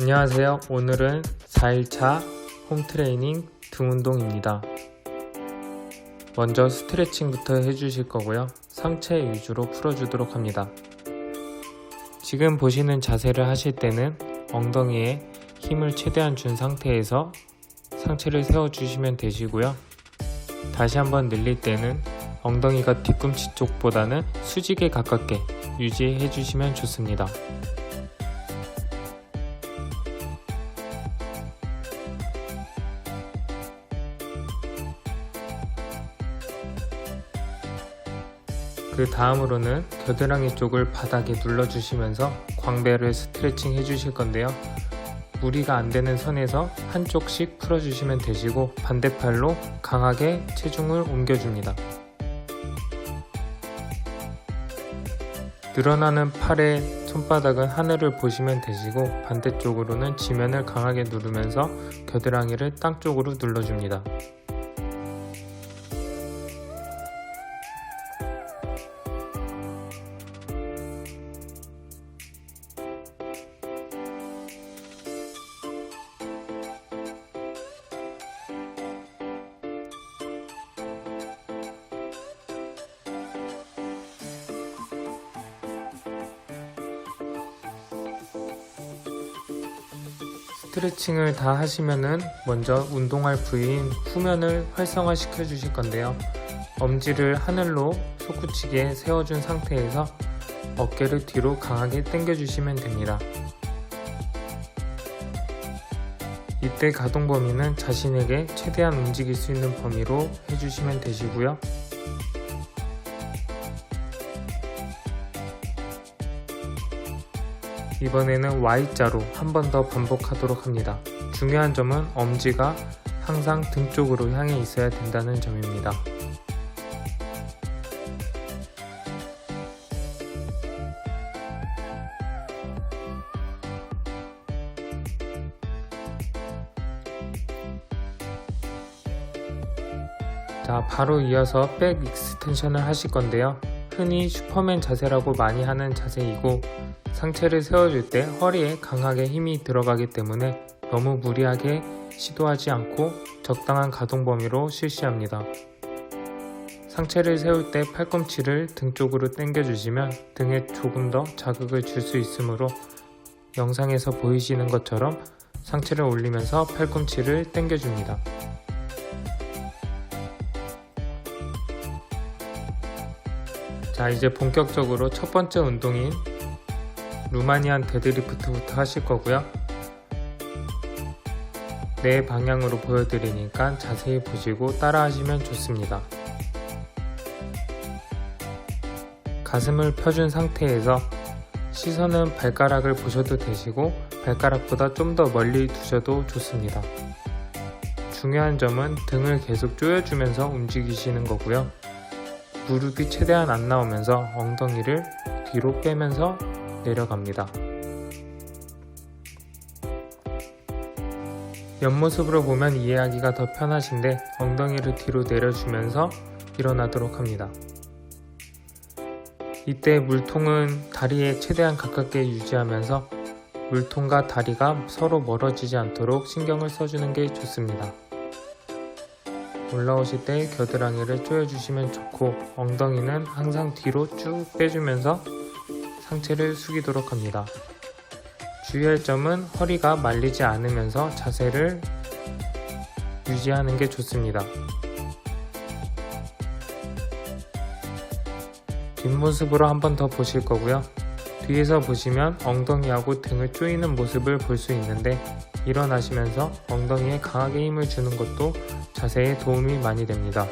안녕하세요. 오늘은 4일차 홈트레이닝 등 운동입니다. 먼저 스트레칭부터 해주실 거고요. 상체 위주로 풀어주도록 합니다. 지금 보시는 자세를 하실 때는 엉덩이에 힘을 최대한 준 상태에서 상체를 세워주시면 되시고요. 다시 한번 늘릴 때는 엉덩이가 뒤꿈치 쪽보다는 수직에 가깝게 유지해 주시면 좋습니다. 그 다음으로는 겨드랑이 쪽을 바닥에 눌러주시면서 광배를 스트레칭 해주실 건데요. 무리가 안 되는 선에서 한쪽씩 풀어주시면 되시고 반대팔로 강하게 체중을 옮겨줍니다. 늘어나는 팔의 손바닥은 하늘을 보시면 되시고 반대쪽으로는 지면을 강하게 누르면서 겨드랑이를 땅 쪽으로 눌러줍니다. 스트레칭을 다 하시면은 먼저 운동할 부위인 후면을 활성화 시켜 주실 건데요. 엄지를 하늘로 솟구치게 세워준 상태에서 어깨를 뒤로 강하게 당겨 주시면 됩니다. 이때 가동 범위는 자신에게 최대한 움직일 수 있는 범위로 해주시면 되시고요. 이번에는 Y자로 한 번 더 반복하도록 합니다. 중요한 점은 엄지가 항상 등 쪽으로 향해 있어야 된다는 점입니다. 자, 바로 이어서 백 익스텐션을 하실 건데요. 흔히 슈퍼맨 자세라고 많이 하는 자세이고 상체를 세워줄 때 허리에 강하게 힘이 들어가기 때문에 너무 무리하게 시도하지 않고 적당한 가동 범위로 실시합니다. 상체를 세울 때 팔꿈치를 등 쪽으로 당겨주시면 등에 조금 더 자극을 줄 수 있으므로 영상에서 보이시는 것처럼 상체를 올리면서 팔꿈치를 당겨줍니다. 자, 이제 본격적으로 첫 번째 운동인 루마니안 데드리프트부터 하실 거고요. 내 방향으로 보여드리니까 자세히 보시고 따라 하시면 좋습니다. 가슴을 펴준 상태에서 시선은 발가락을 보셔도 되시고 발가락보다 좀 더 멀리 두셔도 좋습니다. 중요한 점은 등을 계속 조여주면서 움직이시는 거고요. 무릎이 최대한 안 나오면서 엉덩이를 뒤로 빼면서 내려갑니다. 옆모습으로 보면 이해하기가 더 편하신데 엉덩이를 뒤로 내려주면서 일어나도록 합니다. 이때 물통은 다리에 최대한 가깝게 유지하면서 물통과 다리가 서로 멀어지지 않도록 신경을 써주는 게 좋습니다. 올라오실 때 겨드랑이를 조여주시면 좋고 엉덩이는 항상 뒤로 쭉 빼주면서 상체를 숙이도록 합니다. 주의할 점은 허리가 말리지 않으면서 자세를 유지하는 게 좋습니다. 뒷모습으로 한 번 더 보실 거고요. 뒤에서 보시면 엉덩이하고 등을 조이는 모습을 볼 수 있는데 일어나시면서 엉덩이에 강하게 힘을 주는 것도 자세에 도움이 많이 됩니다.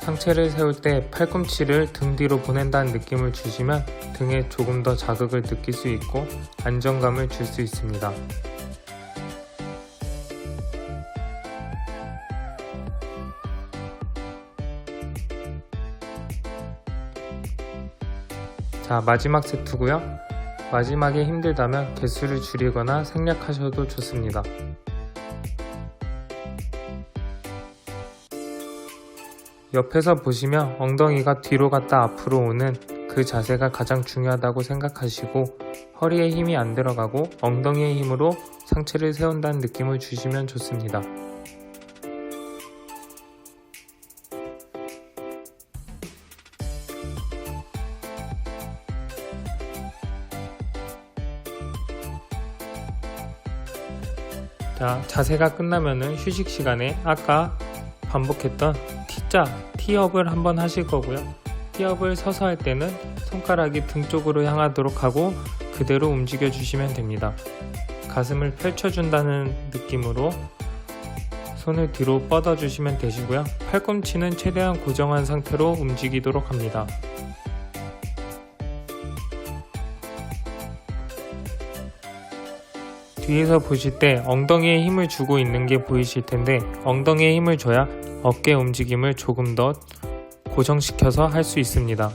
상체를 세울 때 팔꿈치를 등 뒤로 보낸다는 느낌을 주시면 등에 조금 더 자극을 느낄 수 있고 안정감을 줄 수 있습니다. 자, 마지막 세트고요. 마지막에 힘들다면 개수를 줄이거나 생략하셔도 좋습니다. 옆에서 보시면 엉덩이가 뒤로 갔다 앞으로 오는 그 자세가 가장 중요하다고 생각하시고 허리에 힘이 안 들어가고 엉덩이의 힘으로 상체를 세운다는 느낌을 주시면 좋습니다. 자, 자세가 끝나면은 휴식 시간에 아까 반복했던 T자, T업을 한번 하실 거고요. T업을 서서 할 때는 손가락이 등 쪽으로 향하도록 하고 그대로 움직여 주시면 됩니다. 가슴을 펼쳐준다는 느낌으로 손을 뒤로 뻗어 주시면 되시고요. 팔꿈치는 최대한 고정한 상태로 움직이도록 합니다. 뒤에서 보실 때 엉덩이에 힘을 주고 있는 게 보이실 텐데 엉덩이에 힘을 줘야 어깨 움직임을 조금 더 고정시켜서 할 수 있습니다.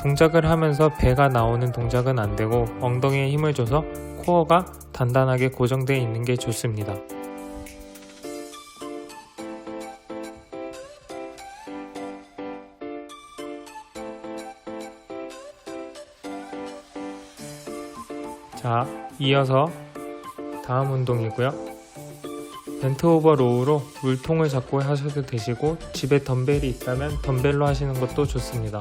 동작을 하면서 배가 나오는 동작은 안 되고 엉덩이에 힘을 줘서 코어가 단단하게 고정되어 있는 게 좋습니다. 자, 이어서 다음 운동이고요. 벤트 오버 로우로 물통을 잡고 하셔도 되시고 집에 덤벨이 있다면 덤벨로 하시는 것도 좋습니다.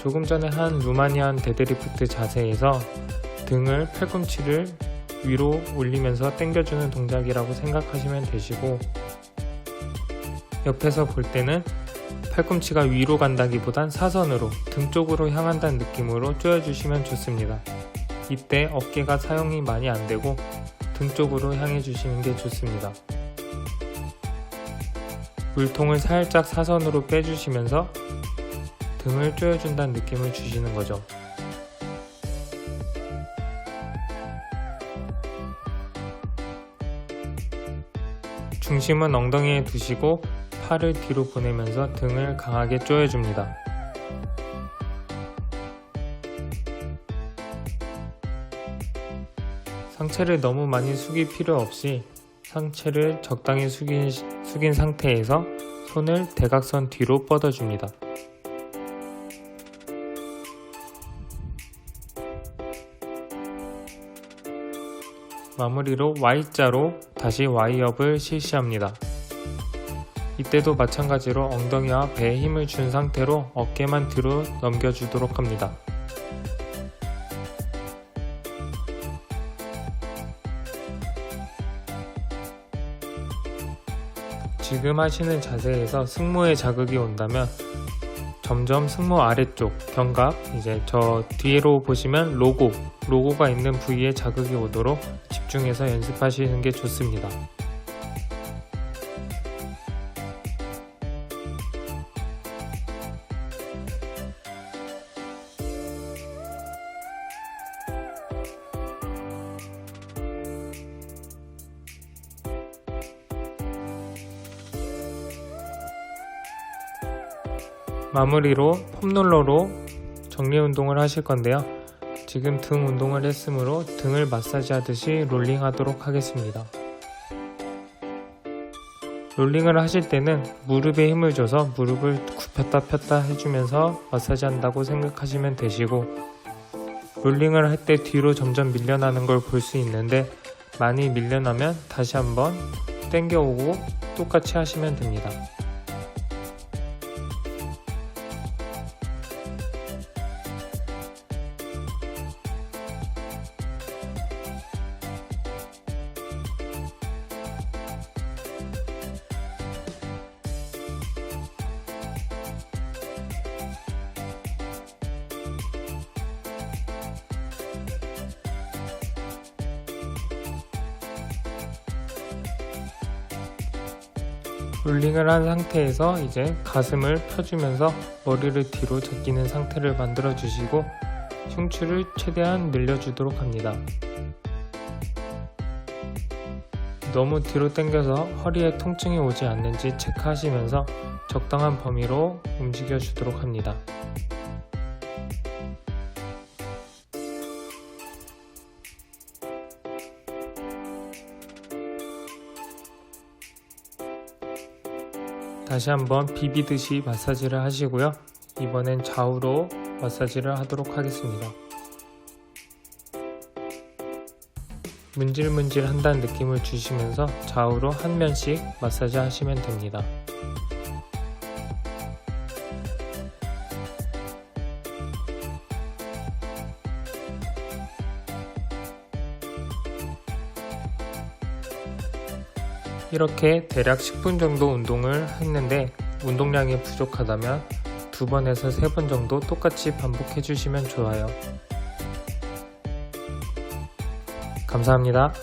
조금 전에 한 루마니안 데드리프트 자세에서 등을 팔꿈치를 위로 올리면서 당겨주는 동작이라고 생각하시면 되시고 옆에서 볼 때는 팔꿈치가 위로 간다기보단 사선으로 등 쪽으로 향한다는 느낌으로 조여주시면 좋습니다. 이때 어깨가 사용이 많이 안 되고 등 쪽으로 향해 주시는 게 좋습니다. 물통을 살짝 사선으로 빼주시면서 등을 조여준다는 느낌을 주시는 거죠. 중심은 엉덩이에 두시고 팔을 뒤로 보내면서 등을 강하게 조여줍니다. 상체를 너무 많이 숙일 필요 없이 상체를 적당히 숙인, 숙인 상태에서 손을 대각선 뒤로 뻗어줍니다. 마무리로 Y자로 다시 Y업을 실시합니다. 이때도 마찬가지로 엉덩이와 배에 힘을 준 상태로 어깨만 뒤로 넘겨주도록 합니다. 지금 하시는 자세에서 승모에 자극이 온다면 점점 승모 아래쪽 견갑 이제 저 뒤로 보시면 로고 로고가 있는 부위에 자극이 오도록 집중해서 연습하시는 게 좋습니다. 마무리로 폼롤러로 정리 운동을 하실 건데요. 지금 등 운동을 했으므로 등을 마사지 하듯이 롤링 하도록 하겠습니다. 롤링을 하실 때는 무릎에 힘을 줘서 무릎을 굽혔다 폈다 해주면서 마사지 한다고 생각하시면 되시고 롤링을 할 때 뒤로 점점 밀려나는 걸 볼 수 있는데 많이 밀려나면 다시 한번 당겨오고 똑같이 하시면 됩니다. 롤링을 한 상태에서 이제 가슴을 펴주면서 머리를 뒤로 제끼는 상태를 만들어 주시고 흉추를 최대한 늘려주도록 합니다. 너무 뒤로 당겨서 허리에 통증이 오지 않는지 체크하시면서 적당한 범위로 움직여 주도록 합니다. 다시 한번 비비듯이 마사지를 하시고요. 이번엔 좌우로 마사지를 하도록 하겠습니다. 문질문질 한다는 느낌을 주시면서 좌우로 한 면씩 마사지 하시면 됩니다. 이렇게 대략 10분 정도 운동을 했는데 운동량이 부족하다면 두 번에서 세 번 정도 똑같이 반복해 주시면 좋아요. 감사합니다.